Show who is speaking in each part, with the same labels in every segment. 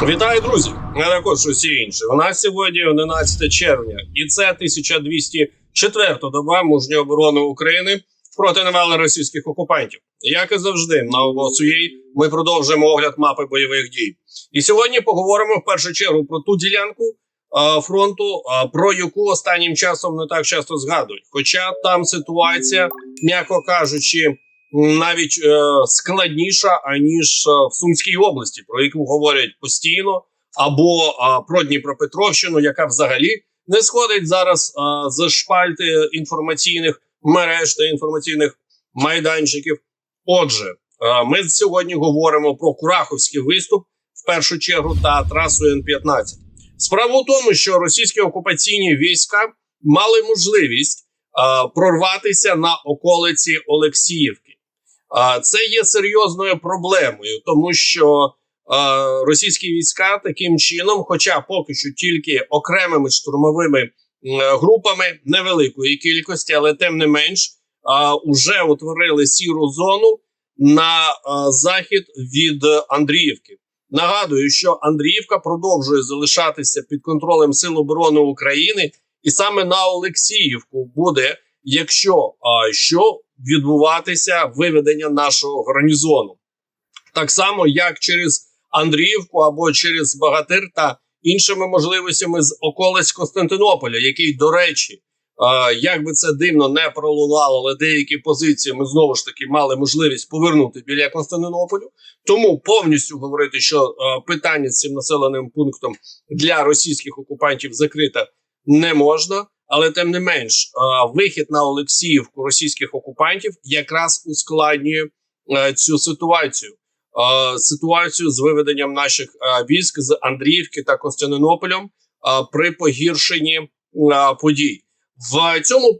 Speaker 1: Вітаю, друзі! А також усі інші. У нас сьогодні 11 червня, і це 1204 доба мужньої оборони України проти навали російських окупантів. Як і завжди, на ОСУЄ ми продовжуємо огляд мапи бойових дій. І сьогодні поговоримо в першу чергу про ту ділянку а, фронту, а, про яку останнім часом не так часто згадують. Хоча там ситуація, м'яко кажучи, навіть е, складніша аніж е, в Сумській області, про яку говорять постійно, або е, про Дніпропетровщину, яка взагалі не сходить зараз е, з шпальти інформаційних мереж та інформаційних майданчиків. Отже, е, ми сьогодні говоримо про Кураховський виступ в першу чергу та трасу Н-15. Справа у тому, що російські окупаційні війська мали можливість е, прорватися на околиці Олексіївки. Це є серйозною проблемою, тому що російські війська таким чином, хоча поки що тільки окремими штурмовими групами невеликої кількості, але тим не менш, е, уже утворили сіру зону на захід від Андріївки. Нагадую, що Андріївка продовжує залишатися під контролем Сил оборони України, і саме на Олексіївку буде, якщо а, що відбуватися виведення нашого гарнізону, так само як через Андріївку або через Багатир та іншими можливостями з околиць Константинополя, який, до речі, е, як би це дивно не пролунало, але деякі позиції ми знову ж таки мали можливість повернути біля Константинополю. Тому повністю говорити, що е, питання з цим населеним пунктом для російських окупантів закрите не можна. Але тим не менш, е, вихід на Олексіївку російських окупантів якраз ускладнює е, цю ситуацію. Е, Ситуацію з виведенням наших військ з Андріївки та Константинополем е, при погіршенні подій в цьому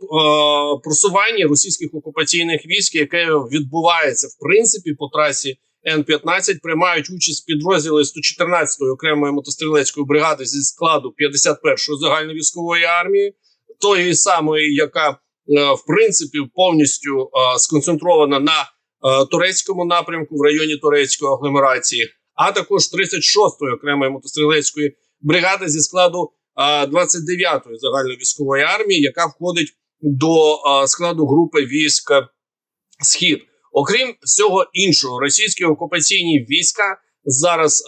Speaker 1: просуванні російських окупаційних військ, яке відбувається в принципі по трасі Н-15, приймають участь підрозділи 114-ї окремої мотострілецької бригади зі складу 51-ї загальновійськової армії тої самої, яка е, в принципі повністю е, сконцентрована на е, турецькому напрямку в районі турецької агломерації, а також 36-ї окремої мотострілецької бригади зі складу 29-ї загальновійськової армії, яка входить до складу групи військ Схід. Окрім всього іншого, російські окупаційні війська зараз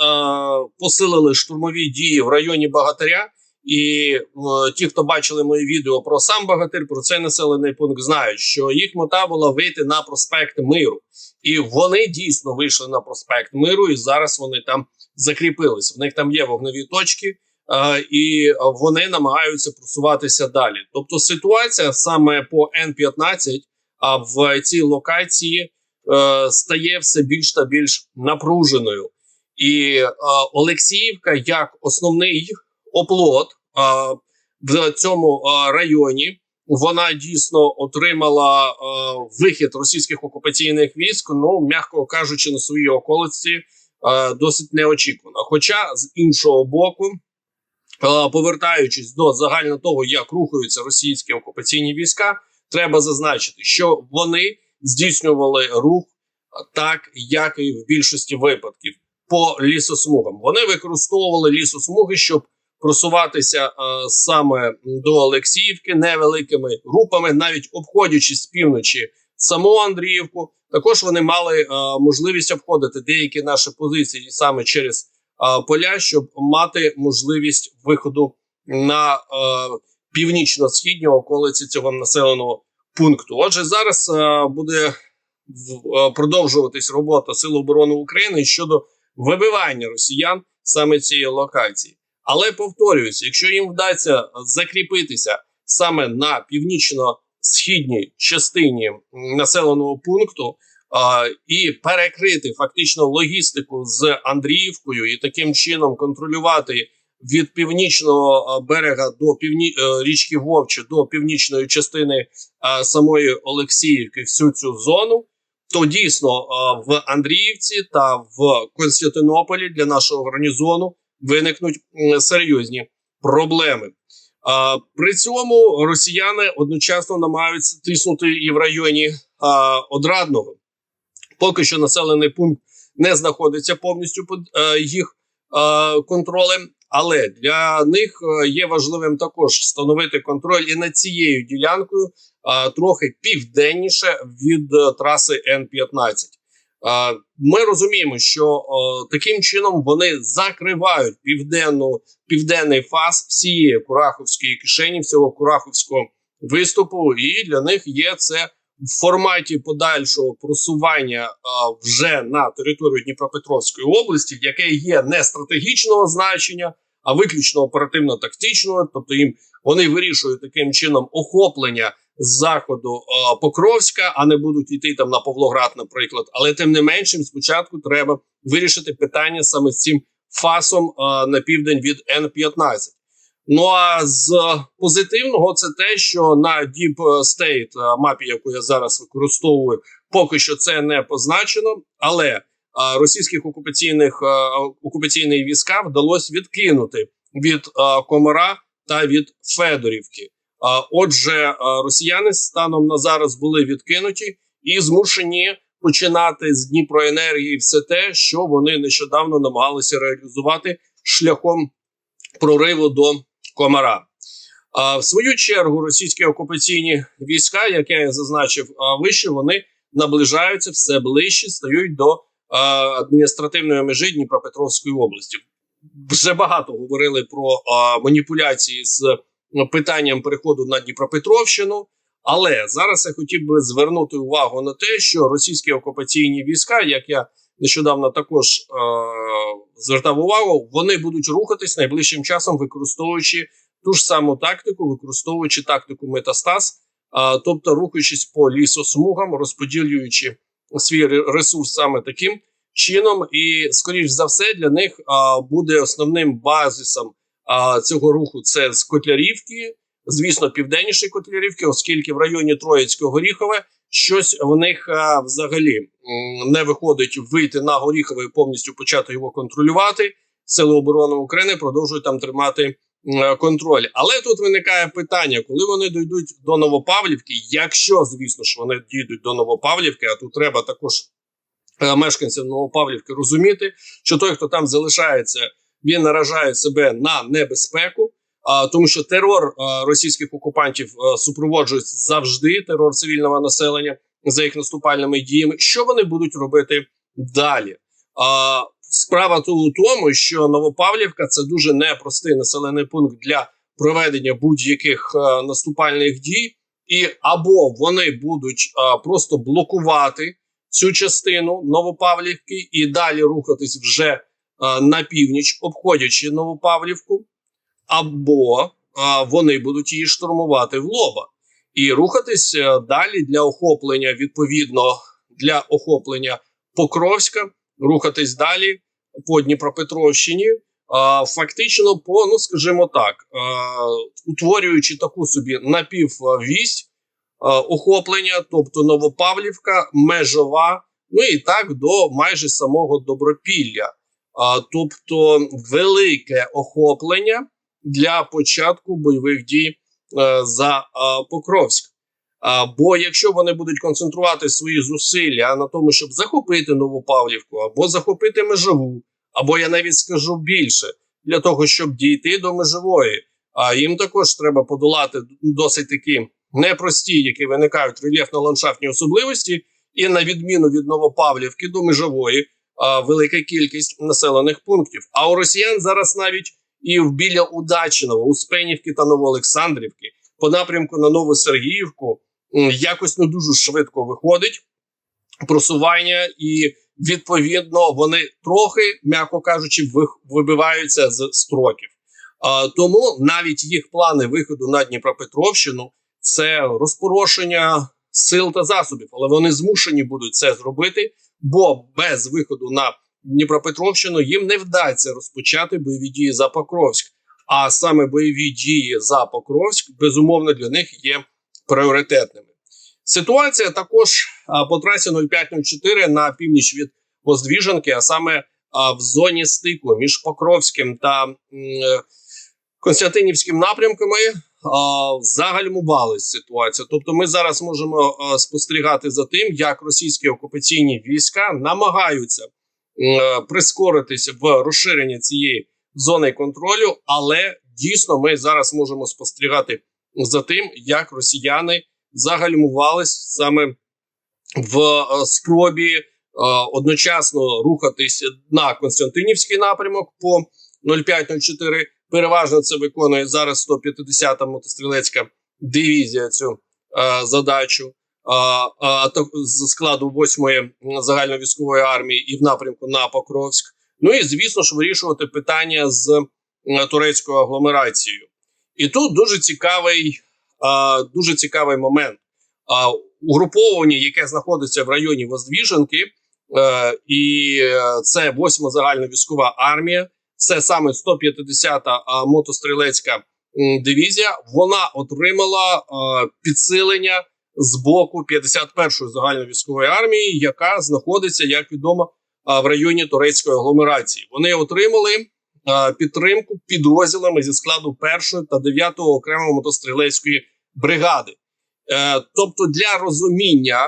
Speaker 1: посилили штурмові дії в районі Багатиря. І е, ті, хто бачили мої відео про сам Багатир, про цей населений пункт, знають, що їх мета була вийти на проспект Миру, і вони дійсно вийшли на проспект Миру, і зараз вони там закріпилися. В них там є вогневі точки, е, і вони намагаються просуватися далі. Тобто, ситуація саме по Н-15 а в цій локації е, стає все більш та більш напруженою. І е, Олексіївка як основний оплот в цьому районі. Вона дійсно отримала а, вихід російських окупаційних військ. Ну м'яко кажучи, на своїй околиці а, досить неочікувано. Хоча з іншого боку, а, повертаючись до загально того, як рухаються російські окупаційні війська, треба зазначити, що вони здійснювали рух так, як і в більшості випадків по лісосмугам. Вони використовували лісосмуги, щоб просуватися е, саме до Олексіївки невеликими групами, навіть обходячи з півночі саму Андріївку. Також вони мали е, можливість обходити деякі наші позиції саме через е, поля, щоб мати можливість виходу на північно-східні околиці цього населеного пункту. Отже, зараз буде продовжуватись робота Сил оборони України щодо вибивання росіян саме цієї локації. Але повторююся, якщо їм вдасться закріпитися саме на північно-східній частині населеного пункту а, і перекрити фактично логістику з Андріївкою, і таким чином контролювати від північного берега до півні... Е, річки Вовче до північної частини а, самої Олексіївки всю цю зону. То дійсно в Андріївці та в Константинополі для нашого гарнізону виникнуть серйозні проблеми. При цьому росіяни одночасно намагаються тиснути і в районі Одрадного. Поки що населений пункт не знаходиться повністю під а, їх контролем. Але для них е, є важливим також встановити контроль і над цією ділянкою е, трохи південніше від е, траси Н-15. Е, Ми розуміємо, що е, таким чином вони закривають південну південний фаз всієї Кураховської кишені, всього Кураховського виступу, і для них є це в форматі подальшого просування вже на територію Дніпропетровської області, яке є не стратегічного значення, а виключно оперативно-тактичного. Тобто їм вони вирішують таким чином охоплення з заходу а, Покровська, а не будуть йти там на Павлоград, наприклад. Але тим не меншим, спочатку треба вирішити питання саме з цим фасом а, на південь від Н-15. Ну а з позитивного це те, що на Deep State е, мапі, яку я зараз використовую, поки що це не позначено. Але е, російських окупаційних е, окупаційних війська вдалося відкинути від Комара та від Федорівки. Отже, росіяни станом на зараз були відкинуті і змушені починати з Дніпроенергії все те, що вони нещодавно намагалися реалізувати шляхом прориву до Комара. В свою чергу російські окупаційні війська, як я зазначив вище, вони наближаються все ближче, стають до адміністративної межі Дніпропетровської області. Вже багато говорили про маніпуляції з питанням переходу на Дніпропетровщину. Але зараз я хотів би звернути увагу на те, що російські окупаційні війська, як я нещодавно також е, звертав увагу, вони будуть рухатись найближчим часом, використовуючи ту ж саму тактику, використовуючи тактику метастаз, е, тобто рухаючись по лісосмугам, розподілюючи свій ресурс саме таким чином, і скоріш за все для них е, буде основним базисом е, цього руху це з Котлярівки. Звісно, південніші Котлярівки, оскільки в районі Троїцького Горіхове щось в них а, взагалі не виходить вийти на Горіхове і повністю почати його контролювати. Сили оборони України продовжують там тримати а, контроль. Але тут виникає питання, коли вони дійдуть до Новопавлівки, якщо звісно ж вони дійдуть до Новопавлівки, а тут треба також а, мешканцям Новопавлівки розуміти, що той, хто там залишається, він наражає себе на небезпеку. А, тому що терор російських окупантів а, супроводжується завжди терор цивільного населення за їх наступальними діями. Що вони будуть робити далі? А, Справа тут у тому, що Новопавлівка це дуже непростий населений пункт для проведення будь-яких наступальних дій, і або вони будуть просто блокувати цю частину Новопавлівки і далі рухатись вже на північ, обходячи Новопавлівку або вони будуть її штурмувати в лоба. І рухатись далі для охоплення відповідно для охоплення Покровська, рухатись далі по Дніпропетровщині, фактично, по ну скажімо так, утворюючи таку собі напіввість охоплення, тобто Новопавлівка, межова, ну і так до майже самого Добропілля, тобто велике охоплення для початку бойових дій е, за Покровськ. Бо якщо вони будуть концентрувати свої зусилля на тому, щоб захопити Новопавлівку, або захопити межову, або я навіть скажу більше для того, щоб дійти до межової, а їм також треба подолати досить такі непрості, які виникають рельєфно-ландшафтні особливості, і на відміну від Новопавлівки до межової велика кількість населених пунктів. А у росіян зараз навіть і біля Удачного, Успенівки та Новоолександрівки по напрямку на Новосергіївку якось не дуже швидко виходить просування, і відповідно вони трохи, м'яко кажучи, вибиваються з строків. Тому навіть їх плани виходу на Дніпропетровщину це розпорошення сил та засобів, але вони змушені будуть це зробити, бо без виходу на Дніпропетровщину їм не вдасться розпочати бойові дії за Покровськ. А саме бойові дії за Покровськ безумовно для них є пріоритетними. Ситуація також по трасі 0504 на північ від Воздвіженки, а саме в зоні стику між Покровським та м, Константинівським напрямками загальмувалась ситуація. Тобто, ми зараз можемо а, спостерігати за тим, як російські окупаційні війська намагаються е, прискоритися в розширенні цієї зони контролю, але дійсно ми зараз можемо спостерігати за тим, як росіяни загальмувались саме в е, спробі е, одночасно рухатись на Константинівський напрямок по 0504. Переважно це виконує зараз 150-та мотострілецька дивізія цю е, задачу. А, а, то- з складу 8-ї загальновійськової армії і в напрямку на Покровськ. Ну і звісно ж вирішувати питання з е, турецькою агломерацією. І тут дуже цікавий, а, дуже цікавий момент. А, угруповання, яке знаходиться в районі Воздвіженки, е, і е, це 8-ма загальновійськова армія, це саме 150-та мотострілецька дивізія. Вона отримала підсилення з боку 51-ї загальновійськової армії, яка знаходиться, як відомо, в районі турецької агломерації. Вони отримали підтримку підрозділами зі складу 1 та 9 окремої мотострілецької бригади. Е, тобто, для розуміння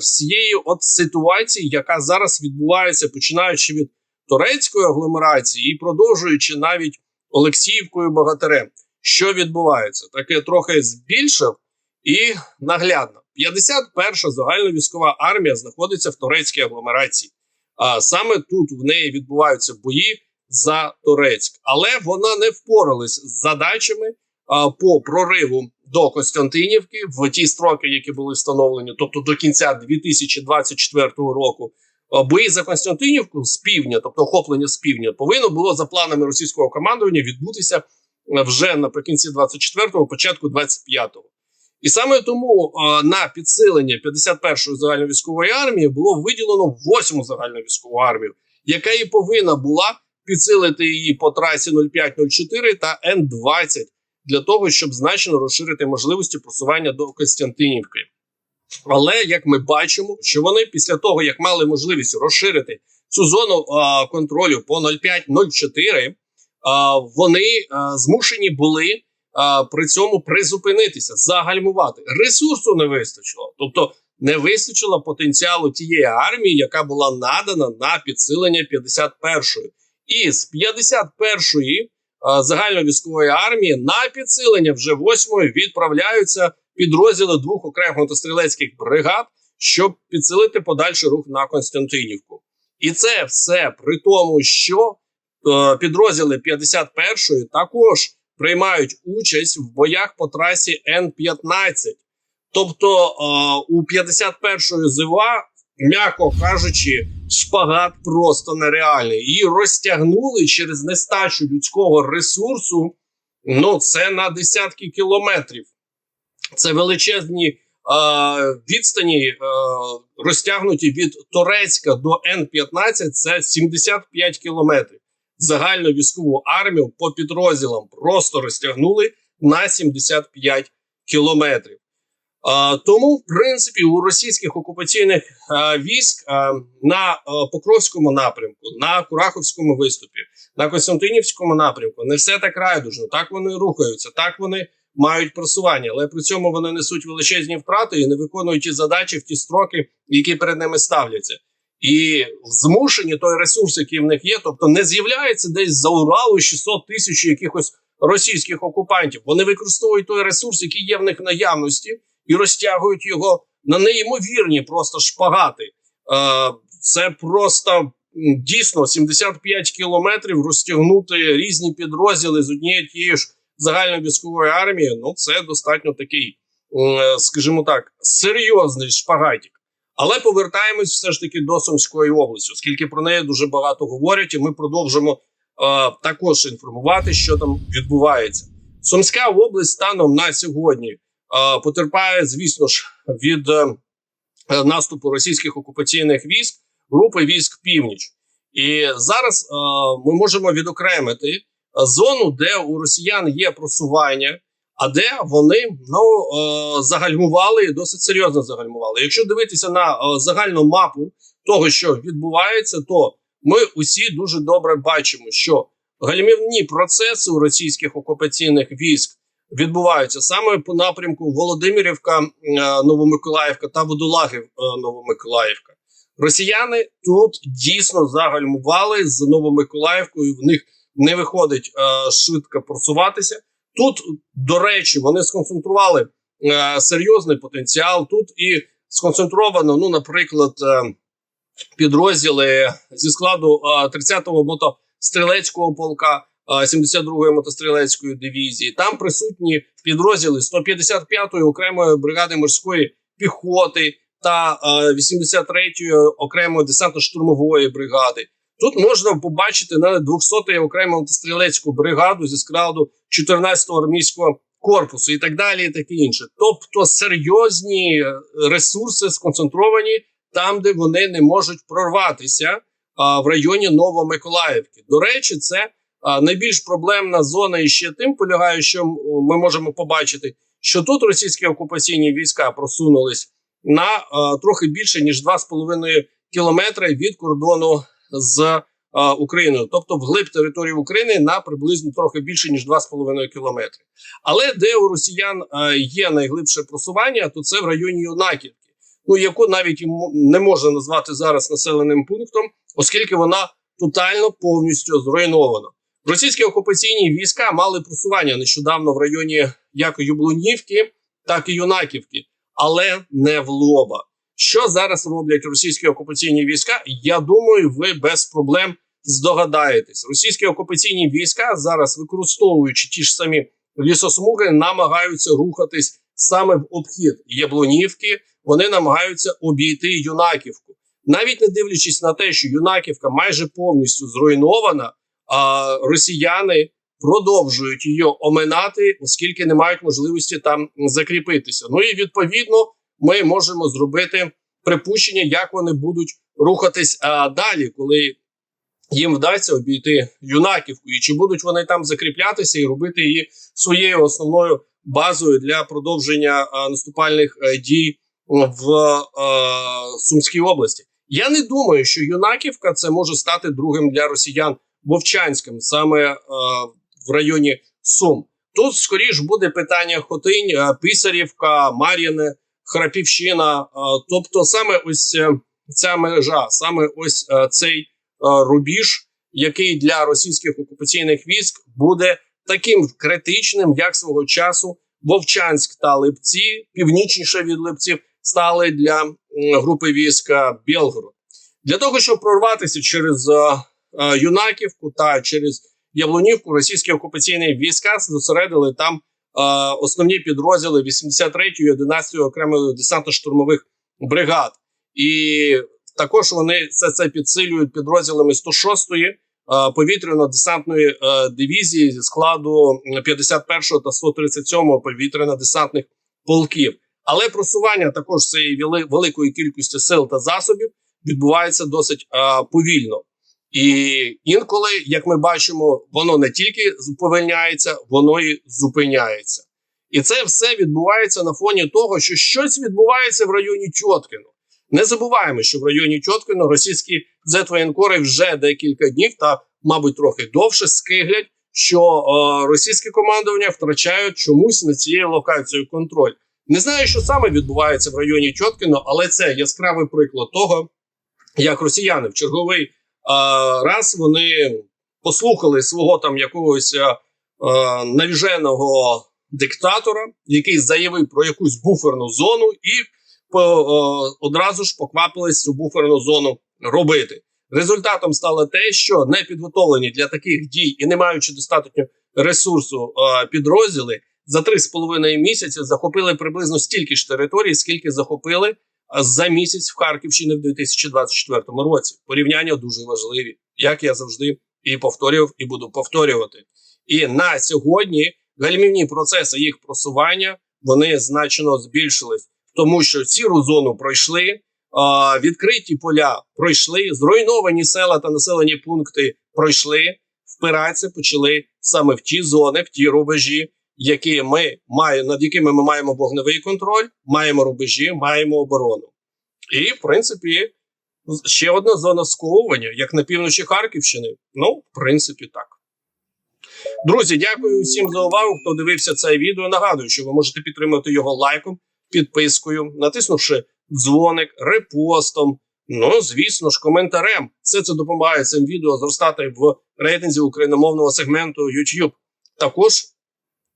Speaker 1: всієї от ситуації, яка зараз відбувається, починаючи від турецької агломерації і продовжуючи навіть Олексіївкою Богатирем, що відбувається, таке трохи збільшив і наглядно. 51-ша загальновійськова армія знаходиться в турецькій агломерації. А саме тут в неї відбуваються бої за Турецьк, але вона не впоралась з задачами а, по прориву до Костянтинівки в ті строки, які були встановлені, тобто до кінця 2024 року. Бої за Константинівку з півдня, тобто охоплення з півдня, повинно було за планами російського командування відбутися е, вже наприкінці 24-го, початку 25-го. І саме тому е, на підсилення 51-ї загальновійськової армії було виділено 8-му загальновійськову армію, яка і повинна була підсилити її по трасі 0504 та Н-20 для того, щоб значно розширити можливості просування до Костянтинівки. Але як ми бачимо, що вони після того, як мали можливість розширити цю зону а, контролю по 0504, а, вони а, змушені були а, при цьому призупинитися, загальмувати. Ресурсу не вистачило, тобто не вистачило потенціалу тієї армії, яка була надана на підсилення 51-ї. І з 51-ї а, загальновійськової армії на підсилення вже 8-ї відправляються підрозділи двох окремих мотострілецьких бригад, щоб підсилити подальший рух на Константинівку. І це все при тому, що е, підрозділи 51-ї також приймають участь в боях по трасі Н-15. Тобто е, у 51-ї ЗИВА, м'яко кажучи, шпагат просто нереальний. Її розтягнули через нестачу людського ресурсу. Ну, це на десятки кілометрів. Це величезні е, відстані, е, розтягнуті від Торецька до Н-15, це 75 кілометрів. Загальну військову армію по підрозділам просто розтягнули на 75 кілометрів. Е, тому, в принципі, у російських окупаційних військ на Покровському напрямку, на Кураховському виступі, на Костянтинівському напрямку не все так райдужно. Так вони рухаються, так вони мають просування, але при цьому вони несуть величезні втрати і не виконують ті задачі в ті строки, які перед ними ставляться. І змушені той ресурс, який в них є, тобто не з'являється десь за Уралу 600 тисяч якихось російських окупантів. Вони використовують той ресурс, який є в них наявності, і розтягують його на неймовірні просто шпагати. Е, це просто дійсно 75 кілометрів розтягнути різні підрозділи з однієї тієї ж загальної військової армії. Ну це достатньо такий, скажімо так, серйозний шпагатик. Але повертаємось все ж таки до Сумської області, оскільки про неї дуже багато говорять, і ми продовжимо е, також інформувати, що там відбувається. Сумська область станом на сьогодні е, потерпає, звісно ж, від е, е, наступу російських окупаційних військ, групи військ Північ. І зараз е, ми можемо відокремити е, зону, де у росіян є просування, а де вони ну е, загальмували досить серйозно загальмували. Якщо дивитися на е, загальну мапу того, що відбувається, то ми усі дуже добре бачимо, що гальмівні процеси у російських окупаційних військ відбуваються саме по напрямку Володимирівка, е, Новомиколаївка та Водолагів е, Новомиколаївка. Росіяни тут дійсно загальмували з Новомиколаївкою. В них не виходить е, швидко просуватися. Тут, до речі, вони сконцентрували е, серйозний потенціал. Тут і сконцентровано, ну, наприклад, е, підрозділи зі складу е, 30-го мотострілецького полка. е, 72-ї мотострілецької дивізії там присутні підрозділи 155-ї окремої бригади морської піхоти та е, 83-ї окремої десантно-штурмової бригади. Тут можна побачити навіть 200-ї окрему мотострілецьку бригаду зі складу 14-го армійського корпусу і так далі, і таке інше. Тобто серйозні е, ресурси сконцентровані там, де вони не можуть прорватися а, в районі Новомиколаївки. До речі, це а, найбільш проблемна зона і ще тим полягає, що ми можемо побачити, що тут російські окупаційні війська просунулись на а, трохи більше ніж 2,5 кілометри від кордону з а, Україною, тобто вглиб території України на приблизно трохи більше ніж 2,5 кілометри. Але де у росіян а, є найглибше просування, то це в районі Юнаківки, ну яку навіть не можна назвати зараз населеним пунктом, оскільки вона тотально повністю зруйнована. Російські окупаційні війська мали просування нещодавно в районі як Юблунівки, так і Юнаківки, але не в лоба. Що зараз роблять російські окупаційні війська? Я думаю, ви без проблем здогадаєтесь. Російські окупаційні війська зараз, використовуючи ті ж самі лісосмуги, намагаються рухатись саме в обхід Яблунівки. Вони намагаються обійти Юнаківку, навіть не дивлячись на те, що Юнаківка майже повністю зруйнована. А росіяни продовжують її оминати, оскільки не мають можливості там закріпитися. Ну і відповідно ми можемо зробити припущення, як вони будуть рухатись а, далі, коли їм вдасться обійти юнаківку, і чи будуть вони там закріплятися і робити її своєю основною базою для продовження а, наступальних а, дій в а, Сумській області. Я не думаю, що юнаківка це може стати другим для росіян Вовчанським, саме а, в районі Сум. Тут скоріш буде питання Хотинь, Писарівка, Мар'їне, Храпівщина. Тобто, саме ось е, ця межа, саме ось е, цей е, рубіж, який для російських окупаційних військ буде таким критичним, як свого часу Вовчанськ та Липці, північніше від Липців, стали для групи війська Білгород. Для того, щоб прорватися через Юнаківку та через Яблунівку, російські окупаційні війська зосередили там основні підрозділи 83-ї, 11-ї окремої десантно-штурмових бригад. І також вони це, це підсилюють підрозділами 106-ї е, повітряно-десантної е, дивізії зі складу 51-го та 137-го повітряно-десантних полків. Але просування також цієї вели- великої кількості сил та засобів відбувається досить е, повільно. І інколи, як ми бачимо, воно не тільки повільняється, воно і зупиняється. І це все відбувається на фоні того, що щось відбувається в районі Чоткіно. Не забуваємо, що в районі Чоткіно російські зетвоєнкори вже декілька днів та, мабуть, трохи довше скиглять, що е, російське командування втрачають чомусь на цією локацією контроль. Не знаю, що саме відбувається в районі Чоткіно, але це яскравий приклад того, як росіяни в черговий раз вони послухали свого там якогось е, е, навіженого диктатора, який заявив про якусь буферну зону, і е, одразу ж поквапились цю буферну зону робити. Результатом стало те, що не підготовлені для таких дій і не маючи достатньо ресурсу підрозділи за 3,5 місяці захопили приблизно стільки ж територій, скільки захопили за місяць в Харківщині в 2024 році. Порівняння дуже важливі, як я завжди і повторював, і буду повторювати. І на сьогодні гальмівні процеси їх просування вони значно збільшились, тому що сіру зону пройшли. Відкриті поля пройшли, зруйновані села та населені пункти пройшли. Впиратися почали саме в ті зони, в ті рубежі, які ми маємо, над якими ми маємо вогневий контроль, маємо рубежі, маємо оборону. І, в принципі, ще одна зона сковування, як на півночі Харківщини. Ну, в принципі, так. Друзі, дякую всім за увагу. Хто дивився це відео. Нагадую, що ви можете підтримати його лайком, підпискою, натиснувши дзвоник, репостом, Ну, звісно ж, коментарем. Все це допомагає цим відео зростати в рейтинзі україномовного сегменту YouTube. Також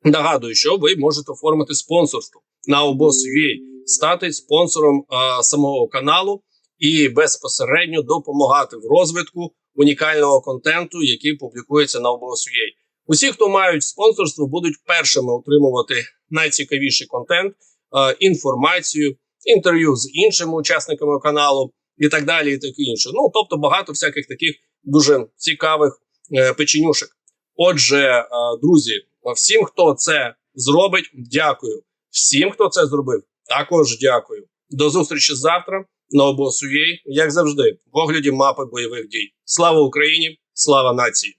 Speaker 1: нагадую, що ви можете оформити спонсорство на обос.ua, стати спонсором е, самого каналу і безпосередньо допомагати в розвитку унікального контенту, який публікується на обос.ua. Усі, хто мають спонсорство, будуть першими отримувати найцікавіший контент, е, інформацію, інтерв'ю з іншими учасниками каналу і так далі, і таке інше. Ну тобто багато всяких таких дуже цікавих е, печенюшек. Отже, е, друзі, всім, хто це зробить, дякую. Всім, хто це зробив, також дякую. До зустрічі завтра на обосує, як завжди, в огляді мапи бойових дій. Слава Україні! Слава нації!